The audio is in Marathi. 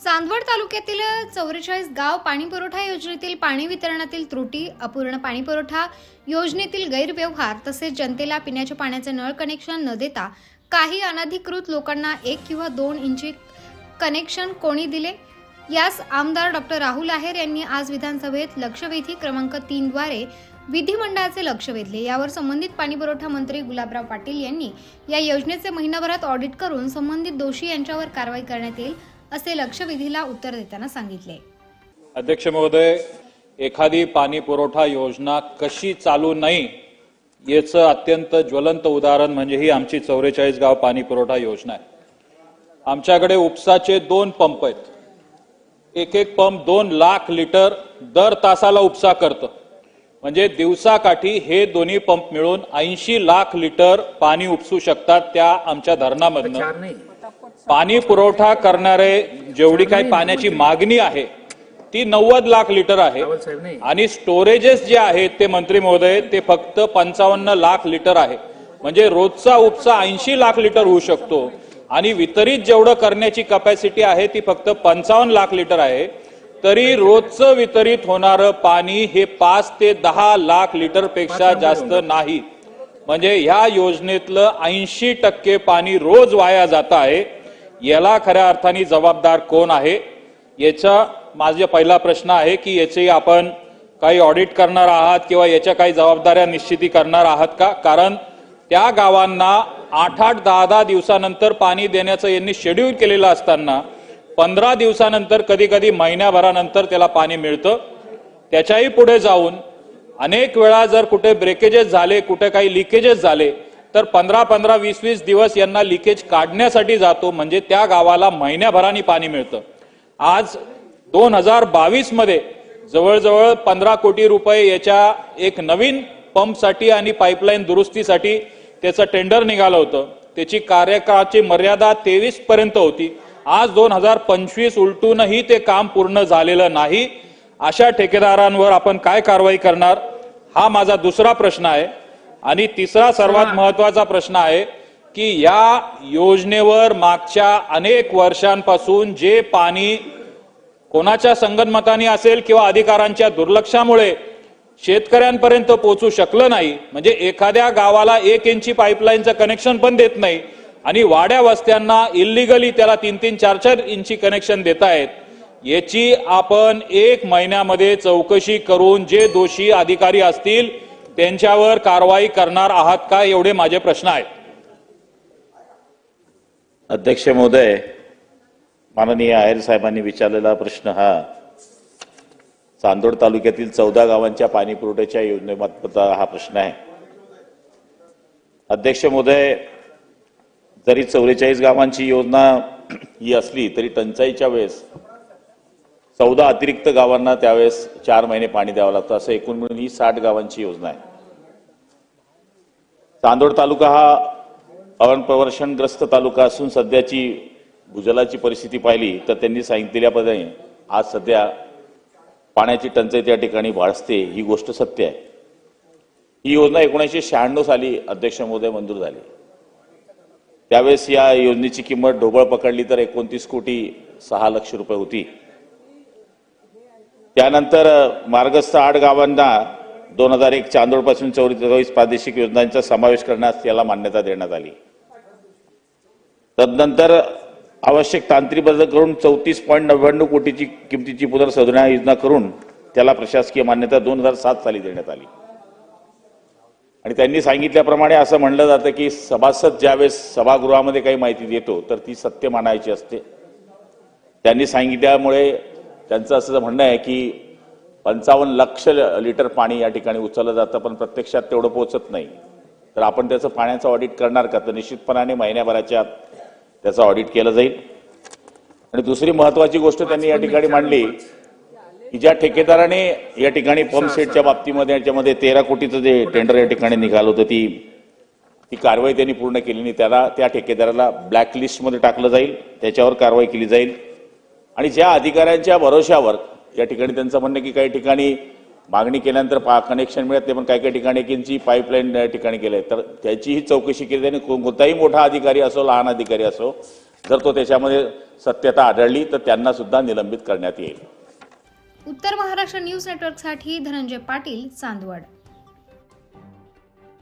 चांदवड तालुक्यातील चौवेचाळीस गाव पाणी पुरवठा योजनेतील पाणी वितरणातील त्रुटी अपूर्ण पाणी पुरवठा योजनेतील गैरव्यवहार तसेच जनतेला पिण्याच्या पाण्याचे नळ कनेक्शन न देता काही अनधिकृत लोकांना एक किंवा दोन इंची कनेक्शन कोणी दिले? यास आमदार डॉक्टर राहुल आहेर यांनी आज विधानसभेत लक्षवेधी क्रमांक तीनद्वारे विधिमंडळाचे लक्ष वेधले. यावर संबंधित पाणीपुरवठा मंत्री गुलाबराव पाटील यांनी या योजनेचे महिनाभरात ऑडिट करून संबंधित दोषी यांच्यावर कारवाई करण्यात येईल असे लक्षवेधीला उत्तर देताना सांगितले. अध्यक्ष महोदय एखादी पाणी पुरवठा योजना कशी चालू नाही याचं अत्यंत ज्वलंत उदाहरण म्हणजे ही आमची चौवेचाळीस गाव पाणी पुरवठा योजना आहे. आमच्याकडे उपसाचे दोन पंप आहेत. एक एक पंप दोन लाख लिटर दर तासाला उपसा करतं. म्हणजे दिवसाकाठी हे दोन्ही पंप मिळून ऐंशी लाख लिटर पाणी उपसू शकतात त्या आमच्या धरणामधनं. पाणी पुरवठा करणारे जेवढी काही पाण्याची मागणी आहे ती नव्वद लाख लिटर आहे. आणि स्टोरेजेस जे आहेत ते मंत्री महोदय ते फक्त पंचावन्न लाख लिटर आहे. म्हणजे रोजचा उपसा ऐंशी लाख लिटर होऊ शकतो. आणि वितरित जेवढं करण्याची कपॅसिटी आहे ती फक्त पंचावन्न लाख लिटर आहे. तरी रोजचं वितरित होणारं पाणी हे पाच ते दहा लाख लिटरपेक्षा जास्त नाही. म्हणजे ह्या योजनेतलं ऐंशी टक्के पाणी रोज वाया जात आहे. याला खऱ्या अर्थाने जबाबदार कोण आहे? याचा माझा पहिला प्रश्न आहे की याचे आपण काही ऑडिट करणार आहात किंवा याच्या काही जबाबदाऱ्या निश्चिती करणार आहात का? कारण त्या गावांना आठ आठ दहा दहा दिवसानंतर पाणी देण्याचं यांनी शेड्यूल केलेलं असताना पंधरा दिवसानंतर कधी कधी महिन्याभरानंतर त्याला पाणी मिळतं. त्याच्याही पुढे जाऊन अनेक वेळा जर कुठे ब्रेकेजेस झाले कुठे काही लिकेजेस झाले तर पंधरा पंधरा वीस वीस दिवस यांना लिकेज काढण्यासाठी जातो म्हणजे त्या गावाला महिन्याभराने पाणी मिळतं. आज दोन हजार बावीसमध्ये जवळजवळ पंधरा कोटी रुपये याच्या एक नवीन पंपसाठी आणि पाईपलाईन दुरुस्तीसाठी त्याचं टेंडर निघालं होतं. त्याची कार्यकाळाची मर्यादा तेवीस पर्यंत होती. आज दोन हजार पंचवीस उलटूनही ते काम पूर्ण झालेलं नाही. अशा ठेकेदारांवर आपण काय कारवाई करणार? हा माझा दुसरा प्रश्न आहे. आणि तिसरा सर्वात महत्त्वाचा प्रश्न आहे की या योजनेवर मागच्या अनेक वर्षांपासून जे पाणी कोणाच्या संगनमताने असेल किंवा अधिकारांच्या दुर्लक्षामुळे शेतकऱ्यांपर्यंत पोहोचू शकलं नाही म्हणजे एखाद्या गावाला एक इंची पाईपलाईनचं कनेक्शन पण देत नाही आणि वाड्या वस्त्यांना इल्लिगली त्याला तीन तीन चार चार इंची कनेक्शन देत आहेत याची आपण एक महिन्यामध्ये चौकशी करून जे दोषी अधिकारी असतील त्यांच्यावर कारवाई करणार आहात का एवढे माझे प्रश्न आहेत. अध्यक्ष महोदय माननीय आहेर साहेबांनी विचारलेला प्रश्न हा चांदोड तालुक्यातील चौदा गावांच्या पाणी पुरवठ्याच्या योजनेमार्फतचा हा प्रश्न आहे. अध्यक्ष महोदय जरी चौवेचाळीस गावांची योजना ही असली तरी टंचाईच्या वेळेस चौदा अतिरिक्त गावांना त्यावेळेस चार महिने पाणी द्यावं लागतं असं एकूण मिळून ही साठ गावांची योजना आहे. चांदोड तालुका हा अवनप्रवर्षणग्रस्त तालुका असून सध्याची भूजलाची परिस्थिती पाहिली तर त्यांनी सांगितलेल्याप्रमाणे आज सध्या पाण्याची टंचाई त्या ठिकाणी वाढते ही गोष्ट सत्य आहे. ही योजना एकोणीसशे शहाण्णव साली अध्यक्ष महोदय मंजूर झाली. त्यावेळेस या योजनेची किंमत ढोबळ पकडली तर एकोणतीस कोटी सहा लक्ष रुपये होती. त्यानंतर मार्गस्थ आठ गावांना दोन हजार एक चांदोडपासून चौवेचाळीस प्रादेशिक योजनांचा समावेश करण्यास याला मान्यता देण्यात आली. तदनंतर आवश्यक तांत्रिक बदल करून चौतीस पॉईंट नव्याण्णव कोटीची किमतीची पुनर्संशोधना योजना करून त्याला प्रशासकीय मान्यता दोन हजार सात साली देण्यात आली. आणि त्यांनी सांगितल्याप्रमाणे असं म्हणलं जातं की सभासद ज्यावेळेस सभागृहामध्ये काही माहिती देतो तर ती सत्य मानायची असते. त्यांनी सांगितल्यामुळे त्यांचं असं म्हणणं आहे की पंचावन्न लक्ष लिटर पाणी या ठिकाणी उचललं जातं पण प्रत्यक्षात तेवढं पोहोचत नाही. तर आपण त्याचं पाण्याचं ऑडिट करणार का? तर निश्चितपणाने महिन्याभराच्या आत त्याचं ऑडिट केलं जाईल. आणि दुसरी महत्वाची गोष्ट त्यांनी या ठिकाणी मांडली की ज्या ठेकेदाराने या ठिकाणी पंप सेटच्या बाबतीमध्ये याच्यामध्ये तेरा कोटीचं जे टेंडर या ठिकाणी निघालं होतं ती ती कारवाई त्यांनी पूर्ण केली नाही त्याला त्या ठेकेदाराला ब्लॅक लिस्टमध्ये टाकलं जाईल. त्याच्यावर कारवाई केली जाईल. आणि ज्या अधिकाऱ्यांच्या भरोश्यावर या ठिकाणी त्यांचं म्हणणं की काही ठिकाणी मागणी केल्यानंतर पा कनेक्शन मिळत नाही पण काही काही ठिकाणी एकींची पाईपलाईन ठिकाणी ठिकाणी आहे तर त्याचीही चौकशी केली जाईल कोणताही मोठा अधिकारी असो लहान अधिकारी असो जर तो त्याच्यामध्ये सत्यता आढळली तर त्यांना सुद्धा निलंबित करण्यात येईल. उत्तर महाराष्ट्र न्यूज नेटवर्कसाठी धनंजय पाटील चांदवड.